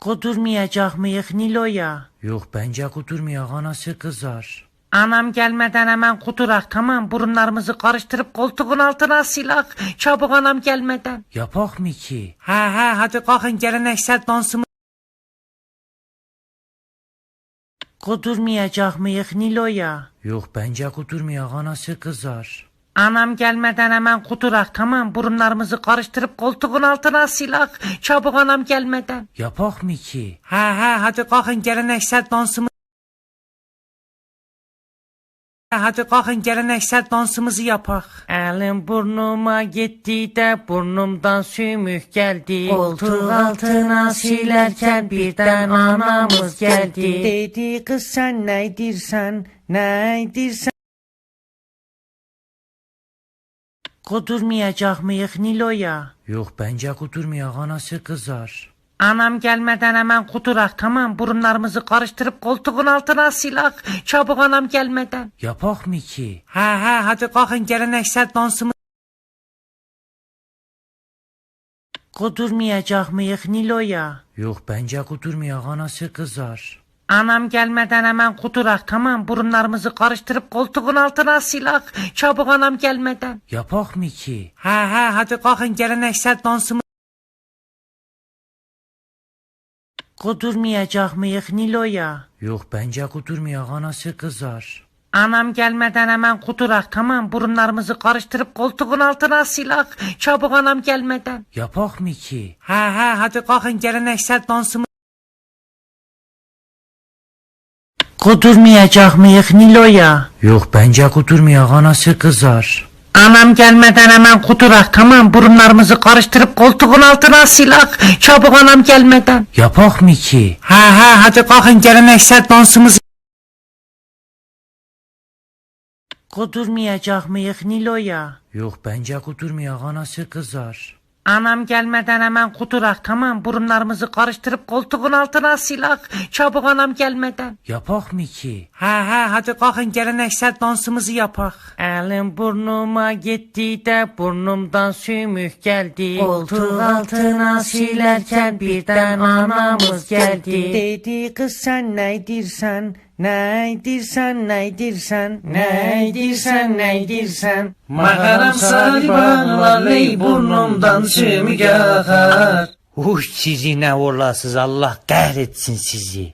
Kudurmayacak mıyık Nilo'ya? Yok bence kudurmuyor anası kızar. Anam gelmeden hemen kudurak tamam burunlarımızı karıştırıp koltuğun altına silak. Çabuk anam gelmeden. Yapak mı ki? He he hadi kalkın geleneksel dansımız. Kudurmayacak mıyık Nilo'ya? Yok bence kudurmuyor anası kızar. Anam gelmeden hemen kudurak tamam burunlarımızı karıştırıp koltuğun altına silak. Çabuk anam gelmeden. Yapak mı ki? He he hadi kalkın geleneksel dansımız. Hadi kalkın geleneksel dansımızı yapak. Elim burnuma gitti de burnumdan sümük geldi. Koltuk altına silerken birden anamız geldi. Dedi kız sen neydirsen, neydirsen. Kudurmayacak mıyık Nilo'ya? Yok bence kudurmuyor anası kızar. Anam gelmeden hemen kudurak tamam burunlarımızı karıştırıp koltuğun altına silak. Çabuk anam gelmeden. Yapak mı ki? He he hadi kalkın geleneksel dansımız. Kudurmayacak mıyık Nilo'ya? Yok bence kudurmuyor anası kızar. Anam gelmeden hemen kudurak tamam burunlarımızı karıştırıp koltuğun altına silak. Çabuk anam gelmeden. Yapak mı ki? He he hadi kalkın geleneksel dansımız. Kudurmayacak mıyık Nilo'ya? Yok bence kudurmuyor anası kızar. Anam gelmeden hemen kudurak tamam burunlarımızı karıştırıp koltuğun altına silak. Çabuk anam gelmeden. Yapak mı ki? He he hadi kalkın geleneksel dansımız. Kudurmayacak mıyık Nilo'ya? Yok bence kudurmuyor anası kızar. Anam gelmeden hemen kudurak tamam burunlarımızı karıştırıp koltuğun altına silak. Çabuk anam gelmeden. Yapak mı ki? He he hadi kalkın geleneksel dansımızı. Kudurmayacak mıyık Nilo'ya? Yok bence kudurmuyor anası kızar. Anam gelmeden hemen kudurak tamam burunlarımızı karıştırıp koltuğun altına silak. Çabuk anam gelmeden. Yapak mı ki? He he hadi kalkın geleneksel dansımızı yapak. Elim burnuma gitti de burnumdan sümük geldi. Koltuk altına silerken birden anamız geldi. Dedi kız sen neydirsen, neydirsen, neydirsen, neydirsen, neydirsen. Makaram sarıban ley burnumdan sümük akar. Uş sizi ne olasız Allah kahretsin sizi.